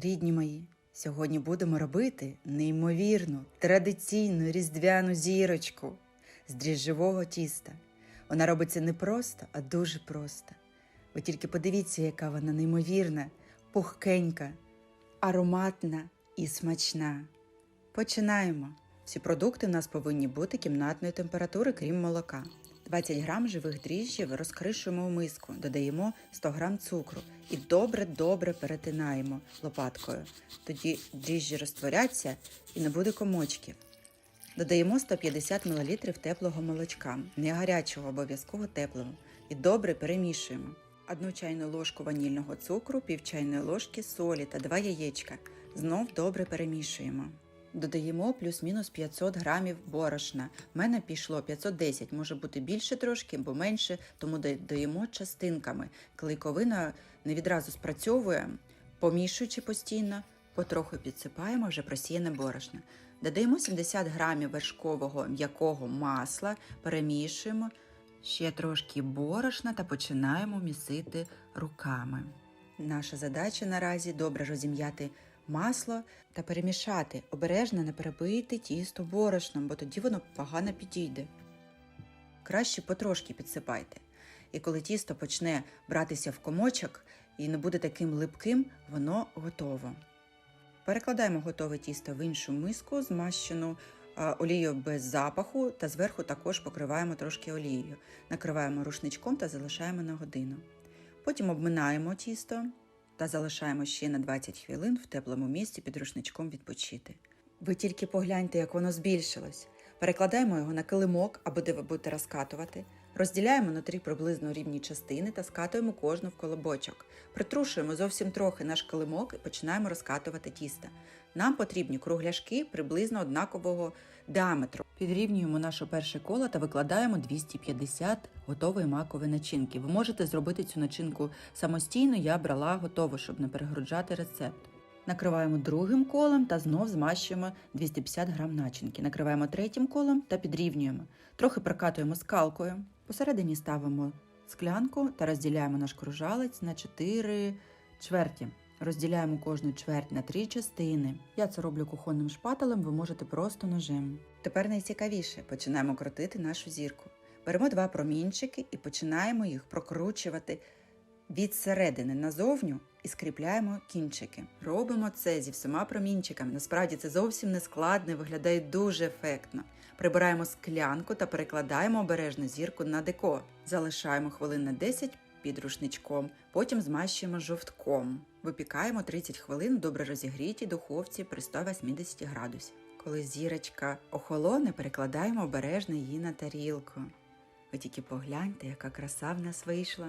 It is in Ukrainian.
Рідні мої, сьогодні будемо робити неймовірну традиційну різдвяну зірочку з дріжджового тіста. Вона робиться не просто, а дуже просто. Ви тільки подивіться, яка вона неймовірна, пухкенька, ароматна і смачна. Починаємо. Всі продукти у нас повинні бути кімнатної температури, крім молока. 20 грам живих дріжджів розкришуємо у миску, додаємо 100 грам цукру і добре-добре перетинаємо лопаткою. Тоді дріжджі розтворяться і не буде комочків. Додаємо 150 мл теплого молочка, не гарячого, обов'язково теплого, і добре перемішуємо. Одну чайну ложку ванільного цукру, пів чайної ложки солі та два яєчка. Знов добре перемішуємо. Додаємо плюс-мінус 500 грамів борошна. У мене пішло 510, може бути більше трошки або менше, тому додаємо частинками. Клейковина не відразу спрацьовує, помішуючи постійно, потроху підсипаємо вже просіяне борошно. Додаємо 70 грамів вершкового м'якого масла, перемішуємо ще трошки борошна та починаємо місити руками. Наша задача наразі добре розім'яти масло та перемішати. Обережно не перебити тісто борошном, бо тоді воно погано підійде. Краще потрошки підсипайте. І коли тісто почне братися в комочок і не буде таким липким, воно готово. Перекладаємо готове тісто в іншу миску, змащену олією без запаху, та зверху також покриваємо трошки олією. Накриваємо рушничком та залишаємо на годину. Потім обминаємо тісто та залишаємо ще на 20 хвилин в теплому місці під рушничком відпочити. Ви тільки погляньте, як воно збільшилось. Перекладаємо його на килимок або де будете розкатувати. Розділяємо на три приблизно рівні частини та скатуємо кожну в колобочок. Притрушуємо зовсім трохи наш килимок і починаємо розкатувати тісто. Нам потрібні кругляшки приблизно однакового діаметру. Підрівнюємо наше перше коло та викладаємо 250 готової макової начинки. Ви можете зробити цю начинку самостійно, я брала готову, щоб не перегруджати рецепт. Накриваємо другим колом та знов змащуємо 250 грам начинки. Накриваємо третім колом та підрівнюємо. Трохи прокатуємо скалкою. Посередині ставимо склянку та розділяємо наш кружалець на 4 чверті. Розділяємо кожну чверть на три частини. Я це роблю кухонним шпателем, ви можете просто ножем. Тепер найцікавіше починаємо крутити нашу зірку. Беремо два промінчики і починаємо їх прокручувати від середини назовню і скріпляємо кінчики. Робимо це зі всіма промінчиками. Насправді це зовсім не складно і виглядає дуже ефектно. Прибираємо склянку та перекладаємо обережно зірку на деко. Залишаємо хвилин на 10 під рушничком, потім змащуємо жовтком. Випікаємо 30 хвилин в добре розігрітій духовці при 180 градусів. Коли зірочка охолоне, перекладаємо обережно її на тарілку. Ви тільки погляньте, яка краса в нас вийшла.